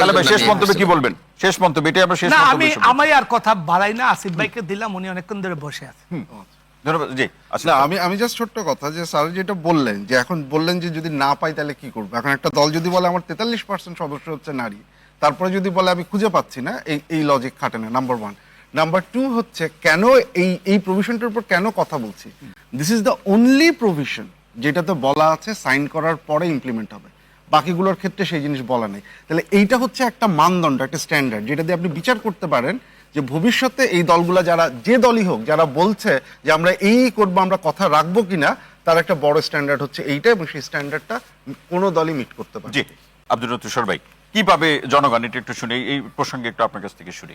তাহলে ভাই শেষ মন্তব্যে কি বলবেন? শেষ মন্তব্য এটাই আমরা শেষ না আমি আমি আর কথা বাড়াই না আসিফ ভাইকে দিলাম উনি অনেকক্ষণ ধরে বসে আছে। ধন্যবাদ জি আচ্ছা আমি আমি জাস্ট ছোট্ট কথা যে স্যার যেটা বললেন যে এখন বললেন যে যদি না পাই তাহলে কি করব? এখন একটা দল যদি বলে আমার তেতাল্লিশ পার্সেন্ট সদস্য হচ্ছে নারী তারপরে যদি বলে আমি খুঁজে পাচ্ছি না এই এই লজিক খাটে না নাম্বার ওয়ান নাম্বার টু হচ্ছে কেন এই এই প্রভিশনটার উপর কেন কথা বলছি? This is the only provision যেটাতে বলা আছে সাইন করার পরে ইমপ্লিমেন্ট হবে। বাকিগুলোর ক্ষেত্রে সেই জিনিস বলা নেই। তাহলে এইটা হচ্ছে একটা মানদণ্ড একটা স্ট্যান্ডার্ড যেটা দিয়ে আপনি বিচার করতে পারেন যে ভবিষ্যতে এই দলগুলো যারা যে দলই হোক যারা বলছে যে আমরা এই করব আমরা কথা রাখব কিনা তার একটা বড় স্ট্যান্ডার্ড হচ্ছে এইটা এবং সেই স্ট্যান্ডার্ডটা কোনো দলই মিট করতে পারে জি আব্দুল তুষার ভাই কীভাবে জনগণ এটা একটু শুনি এই প্রসঙ্গে একটু আপনার কাছ থেকে শুনি।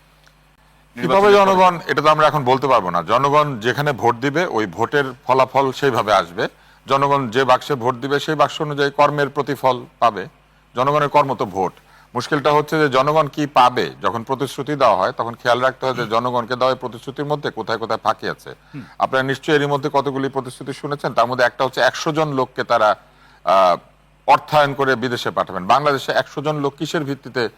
কীভাবে জনগণ এটা তো আমরা এখন বলতে পারব না জনগণ যেখানে ভোট দিবে ওই ভোটের ফলাফল সেইভাবে আসবে। জনগণ যে বাক্সে ভোট দিবে সেই বাক্স অনুযায়ী কর্মের প্রতিফল পাবে। জনগণের কর্ম তো ভোট। মুশকিলটা হচ্ছে যে জনগণ কি পাবে? যখন প্রতিশ্রুতি দেওয়া হয় তখন খেয়াল রাখতে হয় যে জনগণকে দেওয়া প্রতিশ্রুতির মধ্যে কোথায় কোথায় ফাঁকি আছে। আপনারা নিশ্চয়ই এরই মধ্যে কতগুলি প্রতিশ্রুতি শুনেছেন? তার মধ্যে একটা হচ্ছে একশো জন লোককে তারা আহ, অর্থায়ন করে বিদেশে পাঠাবেন। বাংলাদেশে একশো জন লোক কিসের ভিত্তিতে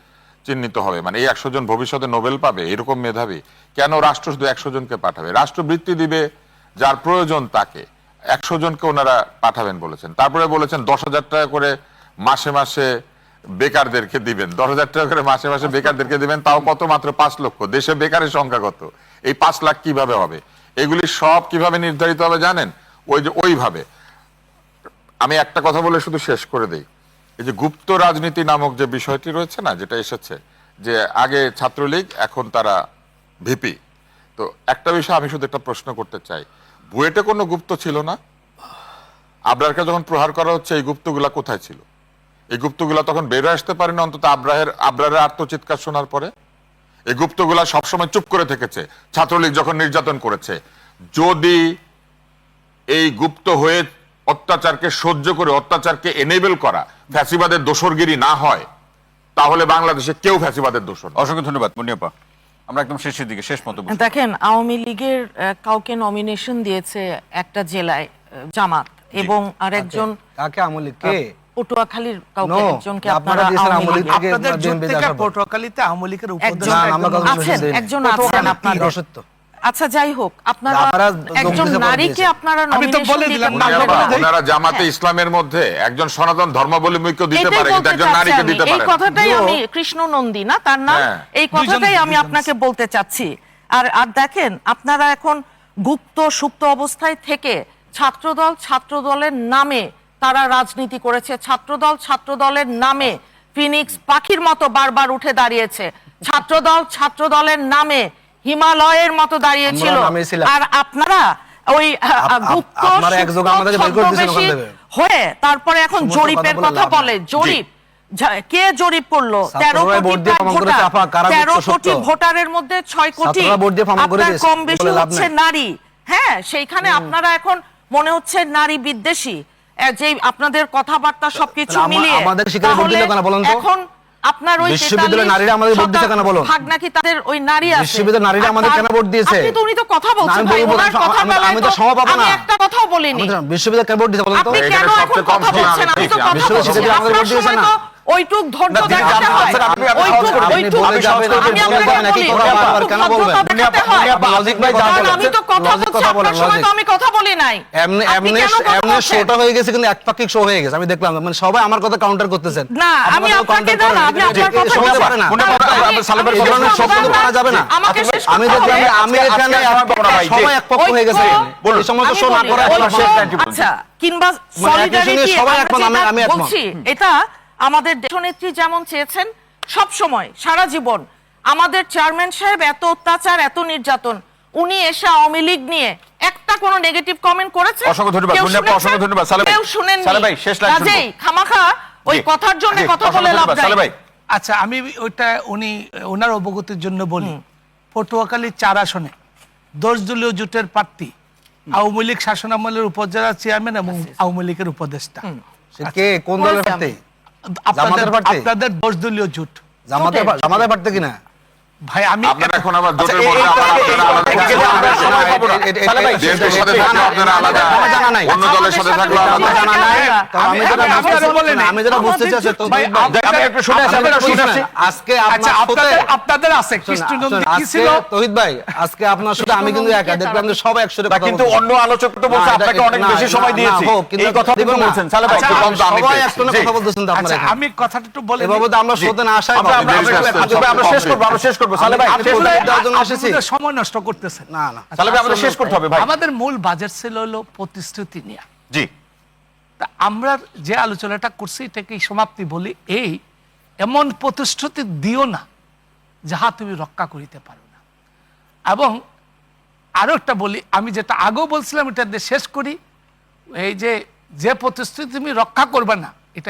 চিহ্নিত হবে? মানে এই একশো জন ভবিষ্যতে নোবেল পাবে? এরকম মেধাবী। কেন রাষ্ট্র শুধু একশো জনকে পাঠাবে? রাষ্ট্র বৃত্তি দিবে যার প্রয়োজন তাকে। একশো জনকে ওনারা পাঠাবেন বলেছেন। তারপরে বলেছেন দশ হাজার টাকা করে মাসে মাসে বেকারদেরকে দিবেন। দশ হাজার টাকা করে মাসে মাসে বেকারদেরকে দিবেন, তাও কত মাত্র পাঁচ লক্ষ? দেশে বেকারের সংখ্যা কত? এই পাঁচ লাখ কীভাবে হবে? এগুলি সব কীভাবে নির্ধারিত হবে জানেন? ওই যে ওইভাবে। আমি একটা কথা বলে শুধু শেষ করে দিই। এই যে গুপ্ত রাজনীতি নামক যে বিষয়টি রয়েছে না, যেটা এসেছে, যে আগে ছাত্রলীগ, এখন তারা ভিপি। তো একটা বিষয় আমি শুধু একটা প্রশ্ন করতে চাই। বুয়েটে কোনো গুপ্ত ছিল না? আবরারকে যখন প্রহার করা হচ্ছে, এই গুপ্তগুলা কোথায় ছিল? এই গুপ্তগুলা তখন বেরো আসতে পারে না অন্তত আব্রাহের আবরারের আত্মচিৎকার শোনার পরে? এই গুপ্তগুলা সবসময় চুপ করে থেকেছে, ছাত্রলীগ যখন নির্যাতন করেছে। যদি এই গুপ্ত হয়ে অত্যাচারকে সহ্য করে, অত্যাচারকে এনেবেল করা ফ্যাসিবাদের দোসরগিরি না হয়, তাহলে বাংলাদেশে কেউ ফ্যাসিবাদের দোষর অসংখ্য ধন্যবাদ, মুনিয়াপা। আমরা একদম শেষের দিকে শেষ মতো দেখেন আওয়ামী লীগের কাউকে নমিনেশন দিয়েছে একটা জেলায় জামাত এবং আরেকজন কাকে আমলি কে পটুয়াখালীর কাউকে একজনকে আপনারা আপনারা আওয়ামী আওয়ামী আপনাদের আপনারা দেখাবো। পটুয়াখালীতে আওয়ামী লীগের উপদেষ্টা একজন আছেন। আপনার। একজন আছেন কি? আচ্ছা যাই হোক আপনারা আপনারা একজন নারীকে আপনারা আমি তো বলে দিলাম, দেই। ওনারা জামাতে ইসলামের মধ্যে একজন সনাতন ধর্মাবলম্বীকে দিতে পারে কিন্তু একজন নারীকে দিতে পারে না। কথাটাই আমি কৃষ্ণ নন্দী না তার নাম হ্যাঁ। এই কথাটাই আমি আপনাকে বলতে চাচ্ছি। আর আর দেখেন আপনারা এখন গুপ্ত সুপ্ত অবস্থায় থেকে ছাত্রদল ছাত্রদলের নামে তারা রাজনীতি করেছে। ছাত্রদল ছাত্রদলের নামে ফিনিক্স পাখির মতো বারবার উঠে দাঁড়িয়েছে। ছাত্রদল ছাত্রদলের নামে হিমালয়ের মতো দাঁড়িয়েছিল। আমরা নামিয়েছিলাম। আর আপনারা ওই গুপ্ত। হয়ে তারপরে এখন জরিপের কথা বলে। জরিপ। কে জরিপ করল? তেরো কোটি তেরো কোটি ভোটারের মধ্যে ছয় কোটি আপনার কম বেশি হচ্ছে নারী। হ্যাঁ সেইখানে আপনারা এখন মনে হচ্ছে নারী বিদ্বেষী। যে আপনাদের কথাবার্তা সবকিছু মিলিয়ে? এখন আপনার ওই বিশ্ববিদ্যালয়ের নারীরা আমাদের ভোট দিতে কেন বলো? ভাগ নাকি তাদের ওই নারী আছে? বিশ্ববিদ্যালয়ের নারীরা আমাদের কেন ভোট দিয়েছে? আপনি তো উনি তো কথা বলছেন আমি ভাই ওনার কথা বলা আমি তো সময় পাবো আমি না। একটা কথাও বলিনি। বিশ্ববিদ্যালয়ের বিশ্ববিদ্যালয় কেন ভোট দিতে বলেন তো? আপনি কেন এখন কথা বলছেন? আমি আমি তো কথা বলছি। আপনার সময় তো ওইটুক ধৈর্য দেখাতে হয়। আপনি- আপনি- আপনি ওইটুক। ওইটুক আপনি আমি আপনাকে বলি, কেন বলবেন? আপনি। আমি তো কথা বলছি আপনার সময় তো আমি কথা বলি নাই। এমনি এমনি এমনি শোটা হয়ে গেছে কিন্তু একপাক্ষিক শো হয়ে গেছে আমি দেখলাম মানে সবাই আমার কথা কাউন্টার করতেছেন। না, আমি আপনাকে না, যে- আপনার কথা। পারে না। মনে আমি- সালেবের ধরনের শব্দ তো করা যাবে না। আমি দেখলাম আমি এখানে সময় সবাই একপক্ষ হয়ে গেছে। এই সমস্ত আমি শো না করে আচ্ছা কিংবা মানে সঙ্গে solidarity সবাই একমত, আমি- আমি একমত। বলছি এটা আমাদের দেশনেত্রী যেমন চেয়েছেন সব সময় সারা জীবন। আমাদের চেয়ারম্যান সাহেব এত অত্যাচার এত নির্যাতন উনি এসে আওয়ামী লীগ নিয়ে একটা কোনো নেগেটিভ কমেন্ট করেছে? অসংখ্য ধন্যবাদ, কেউ অসংখ্য ধন্যবাদ। সালে ভাই, কেউ শুনেননি? সালে ভাই, শেষ। কাজেই খামাখা ওই কথার জন্য কথা বলে লাভ ধন্যবাদ। সালে ভাই নাই আচ্ছা আমি ওইটা উনি ওনার অবগতির জন্য বলি। পটুয়াখালী চার আসনে দশ দলীয় জোটের প্রার্থী আওয়ামী লীগ শাসনামলের উপজেলা চেয়ারম্যান এবং আওয়ামী লীগের উপদেষ্টা। সে কে? কোন দলের প্রার্থী? আপনাদের দশ দলীয় জোট জামাতের জোটের। জামাতের প্রার্থী কিনা? ভাই আমি আপনারা এখন আবার জোটের আচ্ছা, মধ্যে সময় পাবো না। দেশের সাথে থাকলে আপনারা আলাদা। অন্য দলের সাথে থাকলে আলাদা জানা নাই আমি যেটা বুঝতে। আমি যেটা চাচ্ছি তো আমি একটু শুনে আসি, আমি একটু শুনে আসি। আজকে আচ্ছা আপনাদের আপনাদের আছে শোনেন, কি ছিল তহিদ ভাই আজকে আপনার সাথে আমি কিন্তু একা দেখলাম যে সবাই একসাথে কথা কিন্তু অন্য আলোচক তো বলছে আপনাকে অনেক বেশি সময় দিয়েছি কিন্তু এই কথা কিন্তু বলছেন সালে ভাই আচ্ছা, একটু কম আমি সবাই একসাথে কথা বলতেছেন আপনারা আচ্ছা আমি কথাটা একটু বলে এভাবে আমরা না আসাই আমরা সব শেষ করব আমরা শেষ করব সালে ভাই সময় নষ্ট করতেছেন। না না। সালে ভাই আমাদের শেষ করতে হবে ভাই। আমাদের মূল বাজেট ছিল হলো প্রতিশ্রুতি নিয়ে। জি। তা আমরা যে আলোচনাটা করছি এটাকে সমাপ্তি বলি এই এমন প্রতিশ্রুতি দিও না যাহা তুমি রক্ষা করিতে পারো না। এবং আরও একটা বলি আমি যেটা আগেও বলছিলাম এটা দিয়ে শেষ করি এই যে যে প্রতিশ্রুতি তুমি রক্ষা করবে না